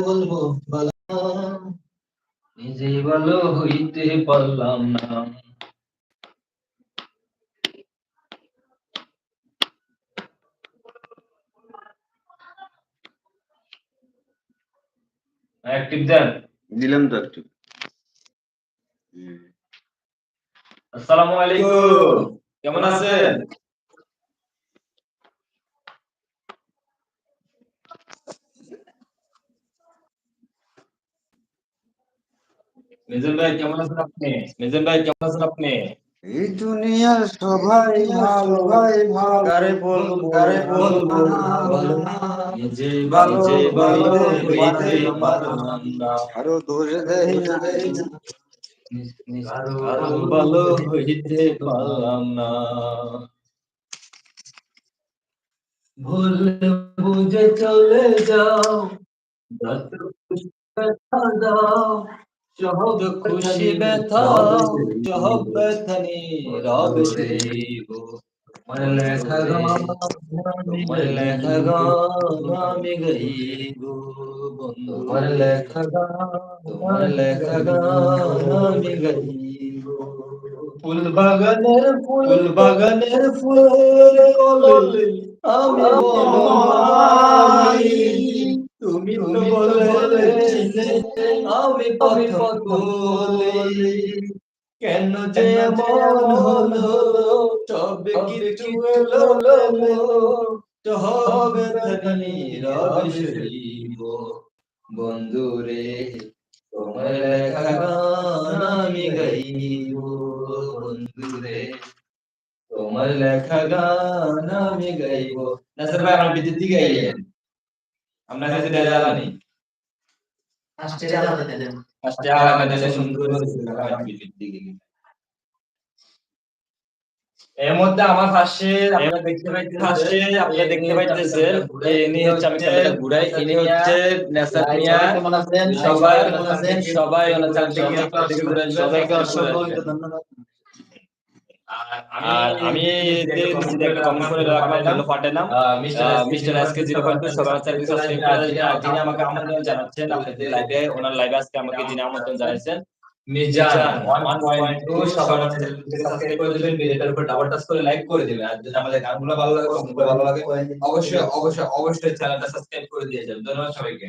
বলব ভালো নিজেই ভালো হইতে পারলাম না। অ্যাক্টিভ দেন। দিলাম তো আসসালামু আলাইকুম। কেমন আছেন? মিজান ভাই কেমন আছেন আপনি? মিজান ভাই কেমন আছেন আপনি? এই দুনিয়ার সবাই ভালো ভাই ভালো। কারে বলব? কারে বলব? ভালো নিজে ভালো নিজে ভালো হইতে হইতে পারলাম পারলাম না আরও দোষ দেয় না। আরও ভালো হইতে পারলাম না ভুল বুঝে চলে যাও দাও। ব্যথা নীরব সেই গো তোমার লেখা গান তোমার লেখা গান আমি গাইব বন্ধু। তোমার লেখা গান তোমার লেখা গান আমি গাইব। ফুল বাগানের ফুল বাগানের ফুল আমি বনমালী তুমি তো বলেছিলে আমি পথ বলি কেন যে মন হলো সব কিছু এলো হবে বন্ধু রে তোমার লেখা গান আমি গাইব। বন্ধু রে তোমার লেখা গান আমি গাইব। ভাই আমার বিদ্যুৎ গাইলেন আপনার কাছে দেয়া ফার্স্টে আলাদা বিদ্যুৎ দিকে এর মধ্যে আমার আপনারা দেখতে আপনারা দেখতে পাইতেছেন যে ইনি হচ্ছে আমি ক্যামেরাটা ঘুরাই ইনি হচ্ছে নেসার মিয়া। সবাই সবাই ওনার চারদিকে সবাইকে অসংখ্য ধন্যবাদ। আর আমি কমেন্ট করে রাখলাম ভালো পাঠালাম মিস্টার এসকে জিরো পয়েন্ট সবার সার্ভিস যিনি আমাকে আমন্ত্রণ জানাচ্ছেন আপনাদের লাইভে ওনার লাইভে আজকে আমাকে যিনি আমন্ত্রণ জানাচ্ছেন মিজান 1.2 সবার সাবস্ক্রাইব করে দিবেন ভিডিওটার উপর ডাবল টাচ করে লাইক করে দিবেন আর যদি আমাদের গানগুলো ভালো লাগে কমেন্ট ভালো লাগে অবশ্যই অবশ্যই অবশ্যই চ্যানেলটা সাবস্ক্রাইব করে দিয়ে যাবেন ধন্যবাদ সবাইকে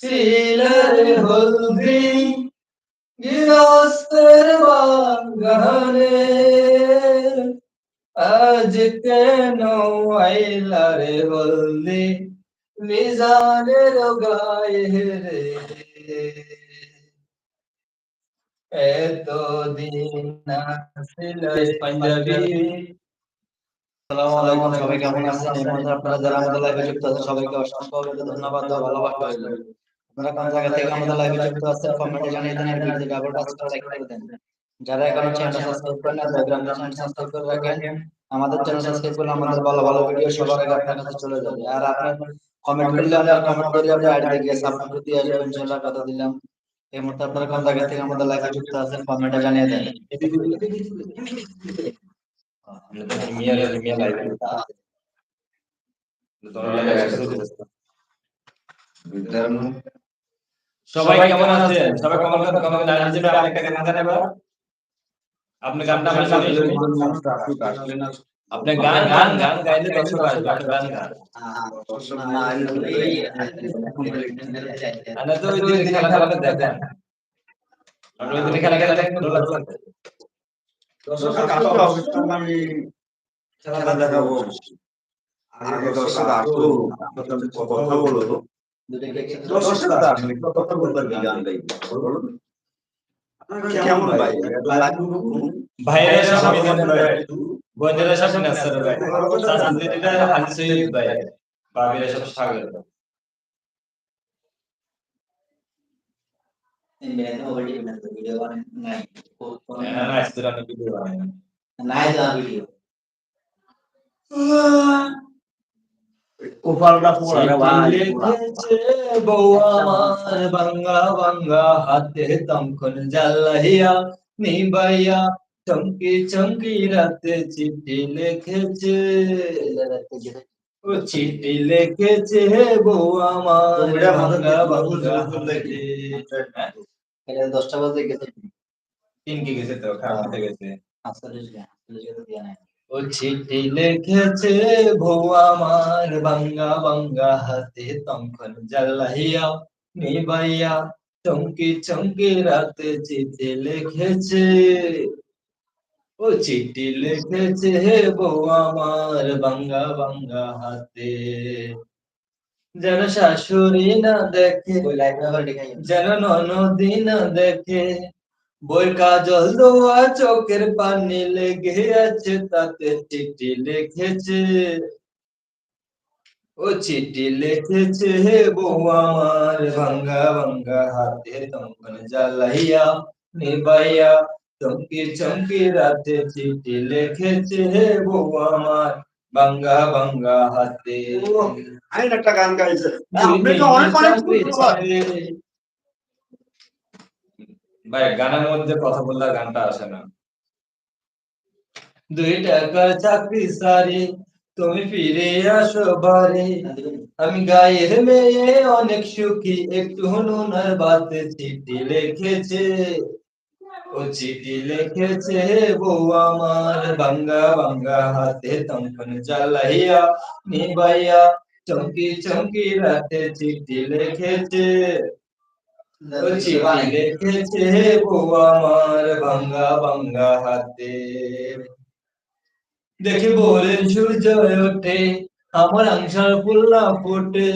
সিলার হলদি গৃহস্থের বাগানে। আজ কেন আইলারে হলদি মিজানের গায়ে রে? এতদিন পাঞ্জাবি। আসসালামু আলাইকুম সবাই কেমন আছেন? আপনারা যারা আমাদের লাইভে যুক্ত আছেন সবাইকে অসংখ্য ধন্যবাদ ভালোবাসা। আপনারা কোন জায়গা থেকে আমাদের লাইভে যুক্ত আছেন কমেন্টে জানিয়ে দেন আর ভিডিওতে ডাবল টাচ করে লাইক করে দেন যারা এখনও চ্যানেলটা সাবস্ক্রাইব করেন না দয়া করে চ্যানেলটা সাবস্ক্রাইব করে রাখেন আমাদের চ্যানেল সাবস্ক্রাইব করলে আমাদের ভালো ভালো ভিডিও সবার আগে আপনার কাছে চলে যাবে আর আপনার কমেন্ট করলে আমরা কমেন্ট করে আমরা আইডি গিয়ে সাপোর্ট দিয়ে আসব ইনশাআল্লাহ কথা দিলাম এই মুহূর্তে আপনারা কোন জায়গা থেকে আমাদের লাইভে যুক্ত আছেন কমেন্টে জানিয়ে দেন সবাই কেমন আছেন? সবাই কেমন আছেন? কেমন আছেন আজকে আপনি একটা গান গান এবার আপনি গানটা আমরা শুনি আপনি গান গান গান গাইলে দর্শক আসবে আপনি গান গান। আর না তো ওই দিন খেলা খেলা দেখেন। আর ওই দিন খেলা খেলা দেখেন ভালো লাগবে আমি খেলা দেখাবো। আগে দর্শক আসব কথা বলো ভাইয়েরা সব নাসার ভাই। চাচাদিদিরা হাজি ভাই। বাবিরা সব সাগর। ভাই Ini mobil di mana video kan naik. না না ইসরা নবী দেওয়া Naik dalam video. কোপালটা পুরা রে ভাই পুরা। লিখেছে বউ আমার বাঙ্গা বাঙ্গা হাতে তমখন জ্বালাইয়া নিবাইয়া চমকি চমকি রাতে চিঠি লিখেছে ও চিঠি লিখেছে বউ আমার বাঙ্গা বাঙ্গা ভালো দেখো। হ্যাঁ? দশটা বাজে গেছে তিন কি গেছে তো খারাপ হতে গেছে আসলে আসলে দিয়া নাই ও চিঠি লিখেছে বউ আমার বাঙ্গা বাঙ্গা হাতে তখন জ্বালাইয়া নিবাইয়া। চমকি চমকি রাতে চিঠি লিখেছে। ও চিঠি লিখেছে বউ আমার বাঙ্গা বাঙ্গা হাতে। যেন শাশুড়ি না দেখে যেন ননদি না দেখে। বই কাজল দোয়া চোখের পানি লেগে আছে তাতে চিঠি লিখেছে ও চিঠি লিখেছে বউ আমার ভাঙ্গা ভাঙ্গা হাতে তখন জ্বালাইয়া নিবাইয়া চমকি চমকি রাতে চিঠি লিখেছে বউ আমার ভাঙ্গা ভাঙ্গা হাতে আইন একটা গান গাইছে আপনাকে অনেক অনেক ধন্যবাদ ভাই, গানের মধ্যে কথা বললে গানটা আসে না। দুই টাকার চাকরি সারি, তুমি ফিরে আসো বাড়ি। আমি গায়ের মেয়ে, অনেক সুখী, একটু নুনার বাতে চিঠি লিখেছে। ও চিঠি লিখেছে, বউ আমার বাঙ্গা বাঙ্গা হাতে তখন জ্বালাইয়া নিবাইয়া, চমকি চমকি রাতে চিঠি লিখেছে। লিখেছে বউ আমার বাঙ্গা হাতে। দেখি ভোরের সূর্য ওঠে, আমার আংসার ফুল না ফোটে।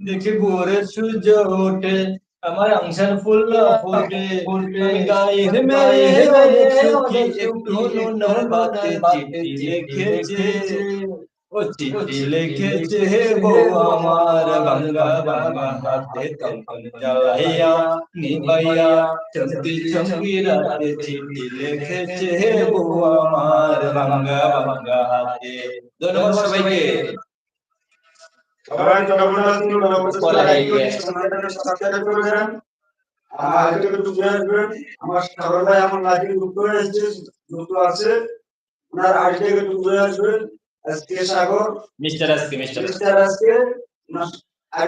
দেখি ভোরের সূর্য ওঠে, আমার আংসার ফুল না ফোটে। গায়ের একটু চিঠি লিখেছে ও চিঠি লিখেছে বউ আমার বাংলা বাংলা হাতে তখন জ্বালাইয়া নিবাইয়া চমকি চমকি রাতে চিঠি লিখেছে বউ আমার বাংলা বাংলা হাতে ধন্যবাদ সবাইকে। সবাই জগন্নাথ সাবস্ক্রাইব করে দেন আর একটু ঘুরে আসবেন। আমার ভাই আমার লাইভে যুক্ত হয়েছে যুক্ত আছে। ওনার একটু ঘুরে আসবেন। আজকে সাগর মিস্টার আজকে মিস্টার মিস্টার আজকে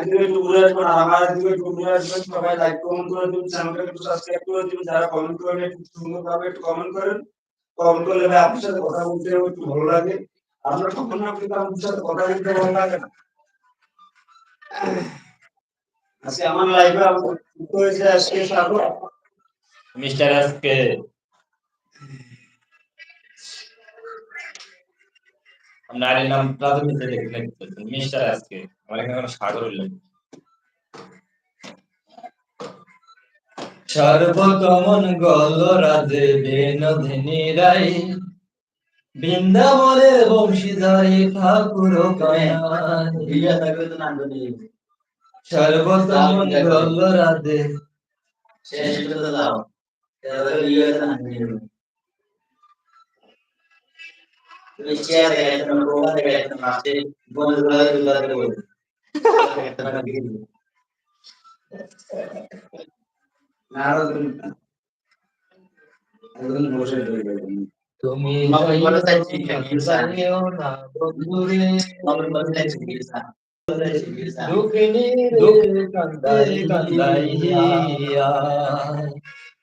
থেকে একটু ঘুরে আসবেন আর আমার থেকে একটু ঘুরে আসবেন সবাই লাইক কমেন্ট করে দিন চ্যানেলটা একটু সাবস্ক্রাইব করে দিন যারা কমেন্ট করেন একটু সুন্দরভাবে একটু কমেন্ট করেন। কমেন্ট করলে ভাই আপনার সাথে কথা বলতে একটু ভালো লাগে। আমরা কখন না কিন্তু আপনার সাথে কথা বলতে ভালো লাগে না। আজকে আমার লাইভে হয়েছে আজকে সাগর। মিস্টার আজকে। নারীর নাম প্রাথমিক মিস্টার আজকে। আমার এখানে কোনো সাগর উল্লেখ নেই। সর্বতমন গল রাধে বিনোদিনী রাই বৃন্দাবনের বংশীধারী ঠাকুর সর্বতমন গল রাধে শেষ করে দাও। তাহলে ভিডিও তো নাম বলি তুমি চেয়ার দেখাইছো না প্রোগ্রাম দেখাইছো না আছে বন্ধুরা দুলা করে বলি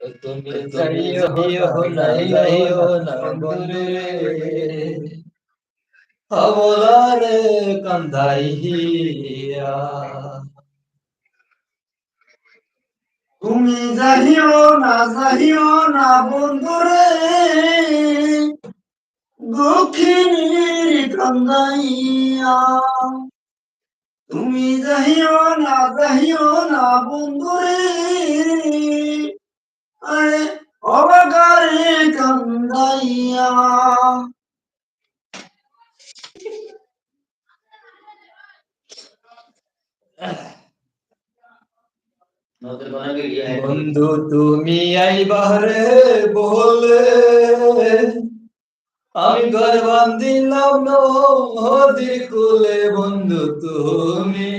তুমি না রে যাইও না বন্ধুরে হবলারে কান্দাইয়া তুমি জানিও না জানিও না বন্ধুরে। দক্ষিণীর কান্দাইয়া তুমি জানিও না জানিও না বন্ধুরে আরে বন্ধু, তুমি আই বাহরে বলে আমি ঘর বান্ধিলাম নদীর কুলে। বন্ধু, তুমি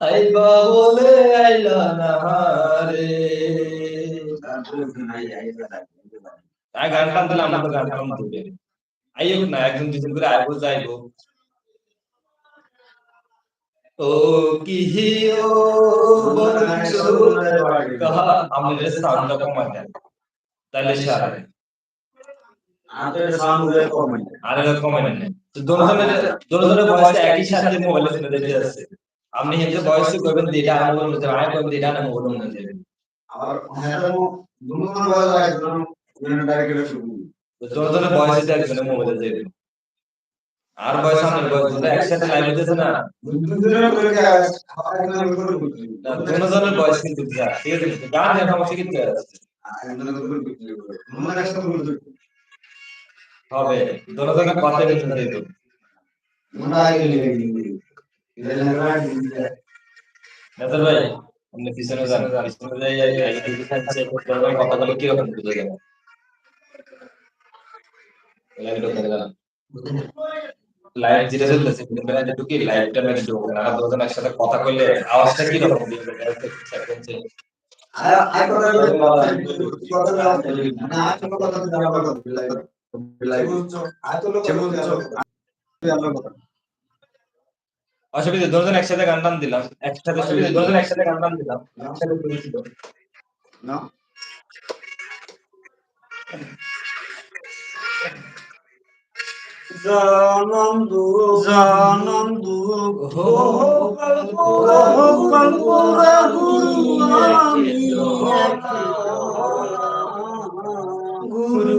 আইবা বলে আইলা না রে। গান টান দিলাম আমরা তো গান টান দিবে আইও না একজন দুজন করে আইবো যাইবো ও কি ও আমাদের সাউন্ডটা কমাই দেন তাহলে সারা আমাদের যাচ্ছে আপনি ভয়েস করবেন আমি বলব আমি বলব না আবার হ্যাঁ বলা যায় দুনো দুনো শুরু ভয়েস এটা একজনের মোবাইলে আর ভয়েস আমার দুটো একসাথে লাইভ না? করে একজন দুজনের ভয়েস কিন্তু ঠিক আছে গান একজন মনে হবে দুজনের কথা মনে আগে লিখে দিবি এটা লাগা নেতার ভাই আপনি পিছনে যান পিছনে যাই বুঝে কথা আওয়াজটা কি কথা কথা কথা কথা জানা কথা লাইভ লাইভ আর তো লোক আমরা কথা অসুবিধা দুজন একসাথে গান টান দিলাম একসাথে সুবিধা দুজন একসাথে গান টান দিলাম একসাথে না জনম দু জনম দু হো কল্পনা কল্পনা গুরু গুরু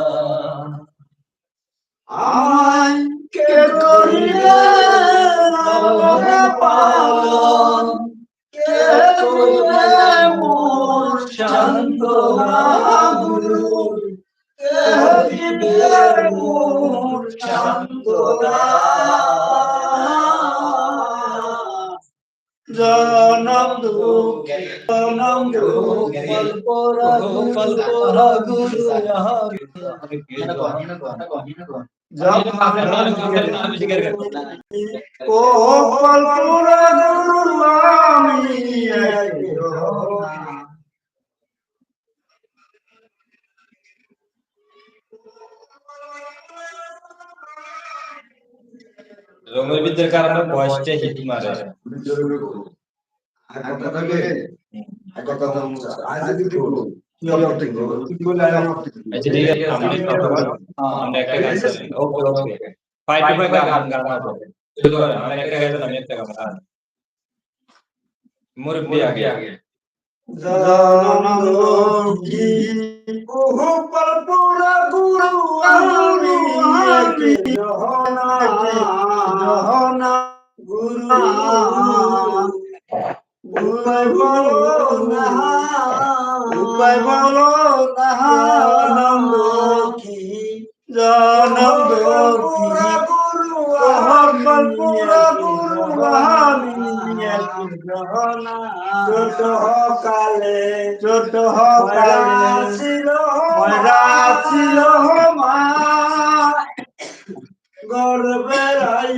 আমায় কে করিলে নবরে পালন কে করিলে মোর শান্ত গুরু কে দিবে মোর শান্ত জনম দুঃখে জনম দুঃখে ও কল্পনা গুরু আমি রঙের বিদ্যের কারণে বয়সটা হিট মারে। ঠিক আছে আমরা একটা কথা একটা গান চালাই okay okay five two five গান গান হবে শুরু করেন আমরা একটা একটা গান গান মুরব্বি আগে আগে জনম দক্ষী পুরা গুরু ছোট কালে ছোট কালে ছিল ছিল মা গর্বের আই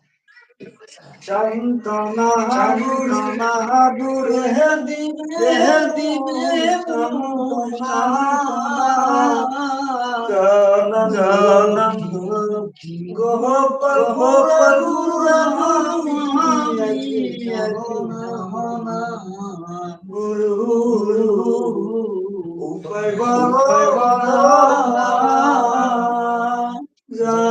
চান্ত মাহাবুর মাহাবুর হে হে দিবে জনম গোপাল গোপাল গুরু উপায় লক্ষ্মী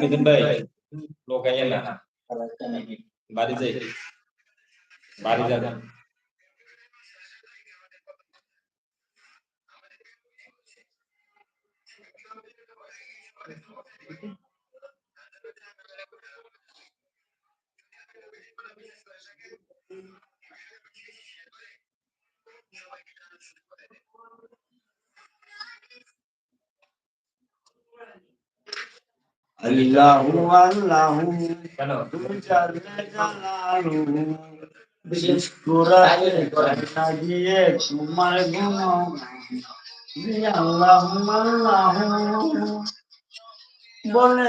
মিথুন ভাই লোক আইয়া না বাড়ি যাই বাড়ি যাবেন আল্লাহু আল্লাহু কেন? তুমি জানালু বিশেষ করে সাজিয়ে তোমার গুণ আল্লাহু আল্লাহু। বলে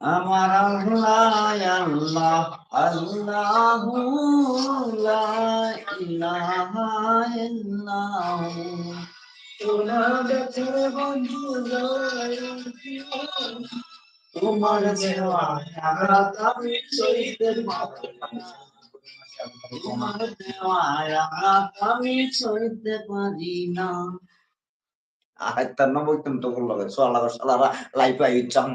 আমার আল্লাহ আল্লাহ আল্লাহ লা ইলাহা বন্ধু আমি সইতে পারি না। তোমার দেওয়া রাত আমি সইতে পারি না। আর তার না বলতাম তো বলল সালা সালা লাইফ আইছাম